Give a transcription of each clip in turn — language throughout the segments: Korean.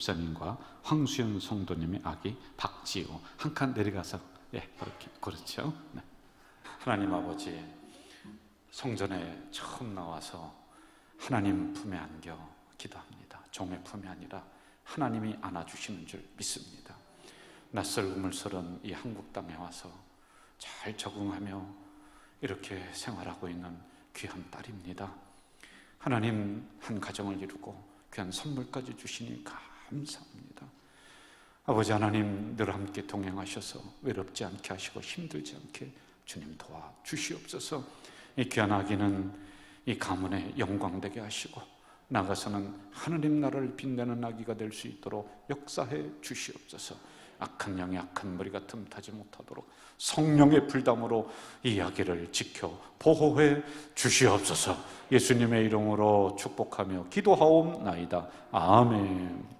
목사님과 황수연 성도님의 아기 박지호 한 칸 내려가서 예 그렇게 그렇죠. 네. 하나님 아버지 성전에 처음 나와서 하나님 품에 안겨 기도합니다. 종의 품이 아니라 하나님이 안아주시는 줄 믿습니다. 낯설 우물설은 이 한국 땅에 와서 잘 적응하며 이렇게 생활하고 있는 귀한 딸입니다. 하나님 한 가정을 이루고 귀한 선물까지 주시니 감사합니다. 아버지 하나님 늘 함께 동행하셔서 외롭지 않게 하시고 힘들지 않게 주님 도와 주시옵소서. 이 귀한 아기는 이 가문의 영광 되게 하시고 나가서는 하느님 나라를 빛내는 아기가 될 수 있도록 역사해 주시옵소서. 악한 영이 악한 머리가 틈타지 못하도록 성령의 불담으로 이 아기를 지켜 보호해 주시옵소서. 예수님의 이름으로 축복하며 기도하옵나이다. 아멘.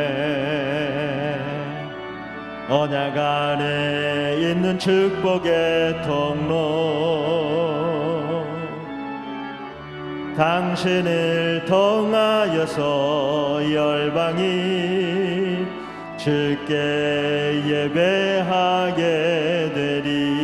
언약 안에 있는 축복의 통로. 당신을 통하여서 열방이 주께 예배하게 되리